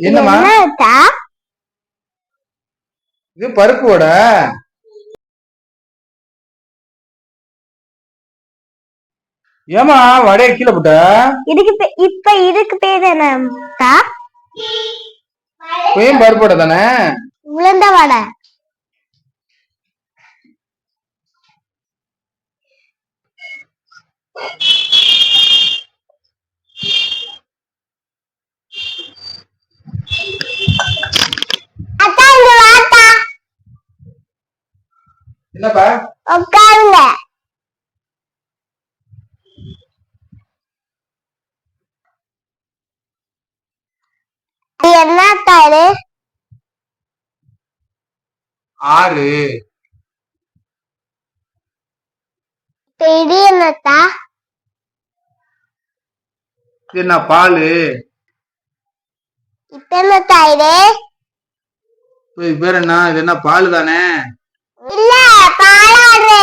என்னத்தா இது பருப்பு வடை ஏமா வடையை கீழே போட்ட? இதுக்கு இப்ப இதுக்கு பேர் இப்பயும் பருப்பு வடை தானே? உளுந்த வடை. என்னப்பா? உட்காருங்க. இது ஆறு. இது என்னத்தா? என்ன பாலு? இப்ப இது இது பேர் என்ன? இது என்ன பால் தானே இல்ல பாலாறு